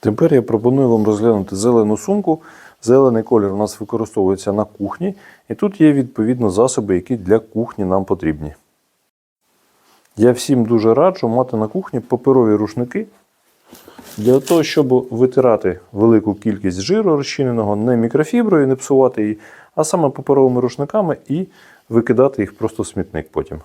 Тепер я пропоную вам розглянути зелену сумку. Зелений колір у нас використовується на кухні, і тут є відповідно засоби, які для кухні нам потрібні. Я всім дуже раджу мати на кухні паперові рушники для того, щоб витирати велику кількість жиру розчиненого не мікрофіброю, не псувати її, а саме паперовими рушниками і викидати їх просто в смітник потім.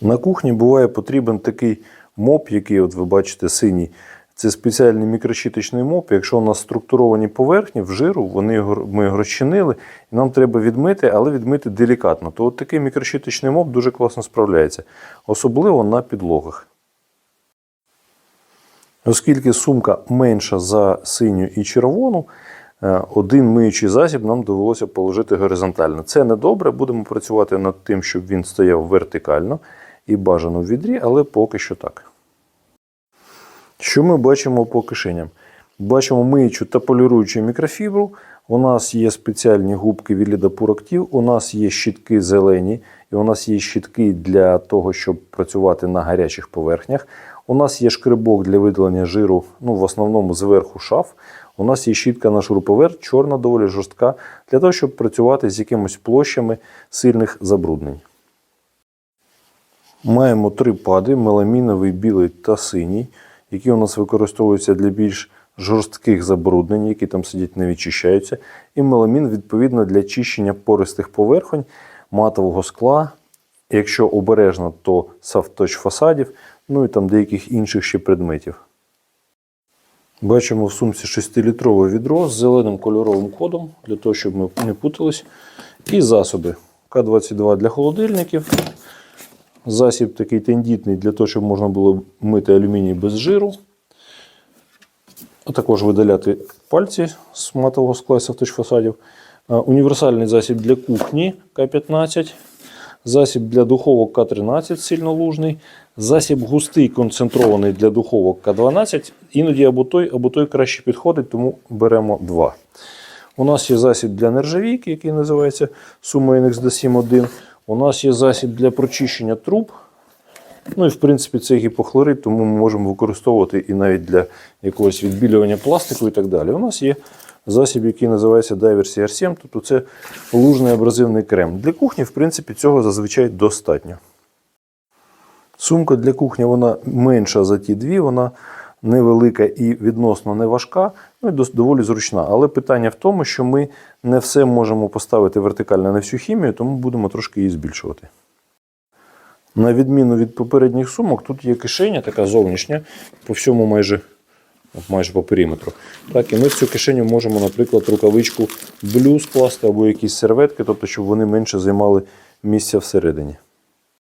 На кухні буває потрібен такий моп, який от ви бачите синій. Це спеціальний мікрощіточний моп. Якщо у нас структуровані поверхні в жиру, вони ми його розчинили, і нам треба відмити, але відмити делікатно. То от такий мікрощіточний моп дуже класно справляється, особливо на підлогах. Оскільки сумка менша за синю і червону, е, один миючий засіб нам довелося положити горизонтально. Це не добре, будемо працювати над тим, щоб він стояв вертикально і бажано в відрі, але поки що так. Що ми бачимо по кишеням? Бачимо миючу та поліруючу мікрофібру. У нас є спеціальні губки від лідопурактів, у нас є щітки зелені, і у нас є щітки для того, щоб працювати на гарячих поверхнях. У нас є шкребок для видалення жиру, ну, в основному зверху шаф. У нас є щітка на шуруповерт, чорна доволі жорстка, для того, щоб працювати з якимись площами сильних забруднень. Маємо три пади: меламіновий, білий та синій, які у нас використовуються для більш жорстких забруднень, які там сидять, не відчищаються. І меламін, відповідно, для чищення пористих поверхонь, матового скла. Якщо обережно, то савточ фасадів, ну і там деяких інших ще предметів. Бачимо в сумці 6-літрове відро з зеленим кольоровим кодом, для того, щоб ми не путались. І засоби. К-22 для холодильників. Засіб такий тендітний для того, щоб можна було мити алюміній без жиру. А також видаляти пальці з матового скла з авточфасадів. Е, Універсальний засіб для кухні К-15. Засіб для духовок К-13 сильнолужний. Засіб густий концентрований для духовок К-12. Іноді або той, або той краще підходить, тому беремо два. У нас є засіб для нержавійки, який називається Suma NXD71. У нас є засіб для прочищення труб. Ну і в принципі це гіпохлорид, тому ми можемо використовувати і навіть для якогось відбілювання пластику і так далі. У нас є засіб, який називається Diver CR7, тобто це лужний абразивний крем. Для кухні, в принципі, цього зазвичай достатньо. Сумка для кухні вона менша за ті дві, вона невелика і відносно не важка, ну і доволі зручна. Але питання в тому, що ми не все можемо поставити вертикально на всю хімію, тому будемо трошки її збільшувати. На відміну від попередніх сумок, тут є кишеня, така зовнішня, по всьому майже, майже по периметру. Так, і ми в цю кишеню можемо, наприклад, рукавичку блю скласти або якісь серветки, тобто, щоб вони менше займали місця всередині.